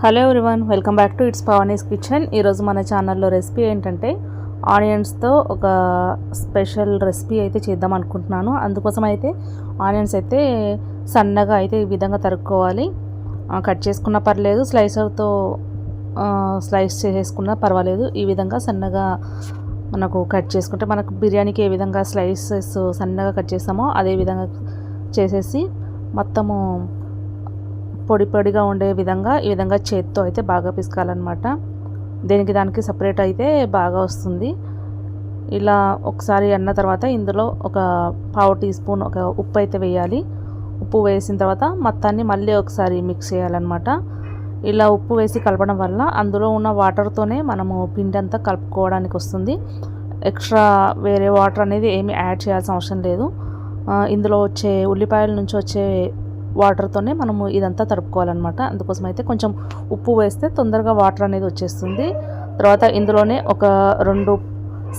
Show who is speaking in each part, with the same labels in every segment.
Speaker 1: Hello everyone welcome back to it's Pavani's kitchen. ఈరోజు మన ఛానల్లో రెసిపీ ఏంటంటే ఆనియన్స్తో ఒక స్పెషల్ రెసిపీ అయితే చేద్దాం అనుకుంటున్నాను. అందుకోసం అయితే ఆనియన్స్ అయితే సన్నగా అయితే ఈ విధంగా తరుక్కోవాలి. కట్ చేసుకున్నా పర్లేదు స్లైసర్తో స్లైస్ చేసేసుకున్నా పర్వాలేదు. ఈ విధంగా సన్నగా మనకు కట్ చేసుకుంటే మనకు బిర్యానీకి ఏ విధంగా స్లైసెస్ సన్నగా కట్ చేస్తామో అదే విధంగా చేసేసి మొత్తము పొడి పొడిగా ఉండే విధంగా ఈ విధంగా చేత్తో అయితే బాగా పిసకాలన్నమాట. దేనికి దానికి సపరేట్ అయితే బాగా వస్తుంది. ఇలా ఒకసారి అన్న తర్వాత ఇందులో ఒక పావు టీ స్పూన్ ఒక ఉప్పు అయితే వేయాలి. ఉప్పు వేసిన తర్వాత మొత్తాన్ని మళ్ళీ ఒకసారి మిక్స్ చేయాలన్నమాట. ఇలా ఉప్పు వేసి కలపడం వల్ల అందులో ఉన్న వాటర్తోనే మనము పిండి అంతా కలుపుకోవడానికి వస్తుంది. ఎక్స్ట్రా వేరే వాటర్ అనేది ఏమి యాడ్ చేయాల్సిన అవసరం లేదు. ఇందులో వచ్చే ఉల్లిపాయల నుంచి వచ్చే వాటర్తోనే మనము ఇదంతా తడుపుకోవాలన్నమాట. అందుకోసం అయితే కొంచెం ఉప్పు వేస్తే తొందరగా వాటర్ అనేది వచ్చేస్తుంది. తర్వాత ఇందులోనే ఒక రెండు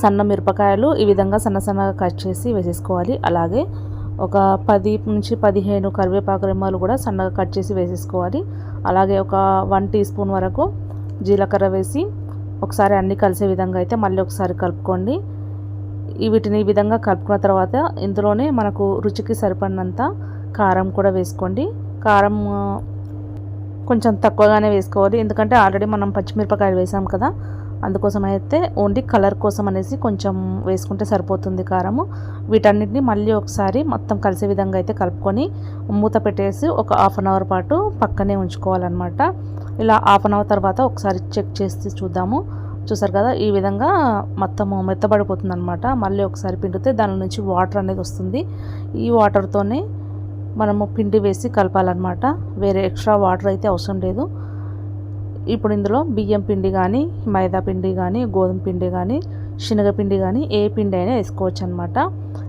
Speaker 1: సన్న మిరపకాయలు ఈ విధంగా సన్న సన్నగా కట్ చేసి వేసేసుకోవాలి. అలాగే ఒక పది నుంచి పదిహేను కరివేపాకు రెమ్మలు కూడా సన్నగా కట్ చేసి వేసేసుకోవాలి. అలాగే ఒక వన్ టీ స్పూన్ వరకు జీలకర్ర వేసి ఒకసారి అన్నీ కలిసే విధంగా అయితే మళ్ళీ ఒకసారి కలుపుకోండి. వీటిని ఈ విధంగా కలుపుకున్న తర్వాత ఇందులోనే మనకు రుచికి సరిపడినంత కారం కూడా వేసుకోండి. కారం కొంచెం తక్కువగానే వేసుకోవాలి. ఎందుకంటే ఆల్రెడీ మనం పచ్చిమిరపకాయలు వేసాం కదా. అందుకోసం అయితే ఓన్లీ కలర్ కోసం అనేసి కొంచెం వేసుకుంటే సరిపోతుంది కారము. వీటన్నిటిని మళ్ళీ ఒకసారి మొత్తం కలిసే విధంగా అయితే కలుపుకొని మూత పెట్టేసి ఒక హాఫ్ అన్ అవర్ పాటు పక్కనే ఉంచుకోవాలన్నమాట. ఇలా హాఫ్ అన్ అవర్ తర్వాత ఒకసారి చెక్ చేసి చూద్దాము. చూసారు కదా ఈ విధంగా మొత్తము మెత్తబడిపోతుంది అనమాట మళ్ళీ ఒకసారి పిండితే దాని నుంచి వాటర్ అనేది వస్తుంది. ఈ వాటర్తోనే మనము పిండి వేసి కలపాలన్నమాట. వేరే ఎక్స్ట్రా వాటర్ అయితే అవసరం లేదు. ఇప్పుడు ఇందులో బియ్యం పిండి కానీ మైదా పిండి కానీ గోధుమ పిండి కానీ శనగపిండి కానీ ఏ పిండి అయినా వేసుకోవచ్చు అనమాట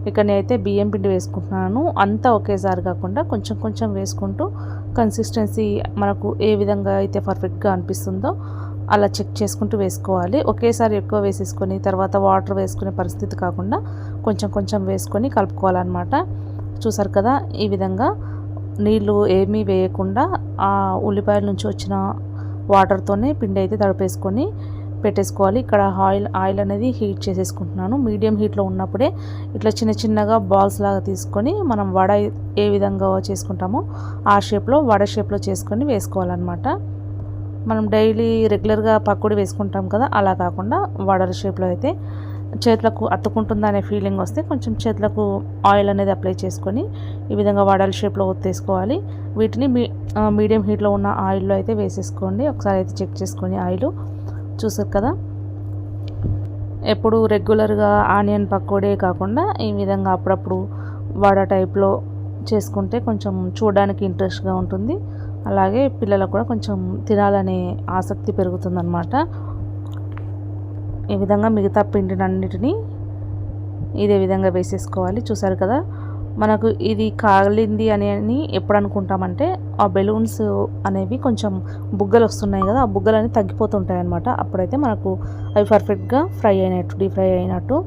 Speaker 1: ఇక్కడ నేనైతే బియ్యం పిండి వేసుకుంటున్నాను. అంతా ఒకేసారి కాకుండా కొంచెం కొంచెం వేసుకుంటూ కన్సిస్టెన్సీ మనకు ఏ విధంగా అయితే పర్ఫెక్ట్గా అనిపిస్తుందో అలా చెక్ చేసుకుంటూ వేసుకోవాలి. ఒకేసారి ఎక్కువ వేసేసుకొని తర్వాత వాటర్ వేసుకునే పరిస్థితి కాకుండా కొంచెం కొంచెం వేసుకొని కలుపుకోవాలన్నమాట. చూసారు కదా ఈ విధంగా నీళ్ళు ఏమీ వేయకుండా ఆ ఉల్లిపాయల నుంచి వచ్చిన వాటర్తోనే పిండి అయితే తడిపేసుకొని పెట్టేసుకోవాలి. ఇక్కడ ఆయిల్ ఆయిల్ అనేది హీట్ చేసేసుకుంటున్నాను. మీడియం హీట్లో ఉన్నప్పుడే ఇట్లా చిన్న చిన్నగా బాల్స్ లాగా తీసుకొని మనం వడ ఏ విధంగా చేసుకుంటామో ఆ షేప్లో వడ షేప్లో చేసుకొని వేసుకోవాలన్నమాట. మనం డైలీ రెగ్యులర్గా పకోడీ వేసుకుంటాం కదా అలా కాకుండా వడల షేప్లో అయితే చేతులకు అతుకుంటుందనే ఫీలింగ్ వస్తే కొంచెం చేతులకు ఆయిల్ అనేది అప్లై చేసుకొని ఈ విధంగా వడల షేప్లో ఒత్తేసుకోవాలి. వీటిని మీ మీడియం హీట్లో ఉన్న ఆయిల్లో అయితే వేసేసుకోండి. ఒకసారి అయితే చెక్ చేసుకొని ఆయిల్ చూసారు కదా? ఎప్పుడు రెగ్యులర్గా ఆనియన్ పకోడే కాకుండా ఈ విధంగా అప్పుడప్పుడు వడ టైప్లో చేసుకుంటే కొంచెం చూడడానికి ఇంట్రెస్ట్గా ఉంటుంది. అలాగే పిల్లలకు కూడా కొంచెం తినాలనే ఆసక్తి పెరుగుతుందన్నమాట. ఈ విధంగా మిగతా పిండినన్నిటినీ ఇదే విధంగా వేసేసుకోవాలి. చూసారు కదా మనకు ఇది కాలింది అని అని ఎప్పుడు అనుకుంటామంటే ఆ బెలూన్స్ అనేవి కొంచెం బుగ్గలు వస్తున్నాయి కదా ఆ బుగ్గలు అనేవి తగ్గిపోతుంటాయి అనమాట అప్పుడైతే మనకు అవి పర్ఫెక్ట్గా ఫ్రై అయినట్టు డీప్ ఫ్రై అయినట్టు.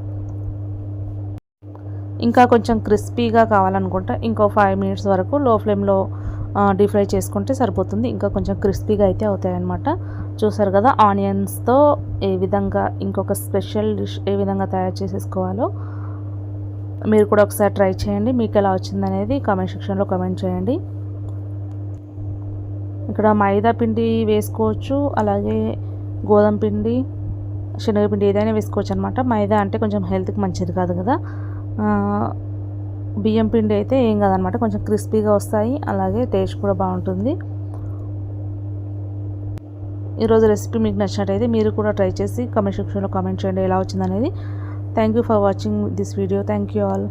Speaker 1: ఇంకా కొంచెం క్రిస్పీగా కావాలనుకుంటే ఇంకో ఫైవ్ మినిట్స్ వరకు లో ఫ్లేమ్లో డీప్ ఫ్రై చేసుకుంటే సరిపోతుంది. ఇంకా కొంచెం క్రిస్పీగా అయితే అవుతాయి అన్నమాట చూసారు కదా ఆనియన్స్తో ఏ విధంగా ఇంకొక స్పెషల్ డిష్ ఏ విధంగా తయారు చేసేసుకోవాలో. మీరు కూడా ఒకసారి ట్రై చేయండి మీకు ఎలా వచ్చిందనేది కామెంట్ సెక్షన్లో కామెంట్ చేయండి. ఇక్కడ మైదా పిండి వేసుకోవచ్చు అలాగే గోధుమ పిండి శనగపిండి ఏదైనా వేసుకోవచ్చు అనమాట మైదా అంటే కొంచెం హెల్త్కి మంచిది కాదు కదా. బియ్యం పిండి అయితే ఏం కాదనమాట కొంచెం క్రిస్పీగా వస్తాయి అలాగే టేస్ట్ కూడా బాగుంటుంది. ఈరోజు రెసిపీ మీకు నచ్చినట్టయితే మీరు కూడా ట్రై చేసి కమెంట్ సెక్షన్లో కామెంట్ చేయండి ఎలా వచ్చిందనేది. Thank you for watching this video thank you all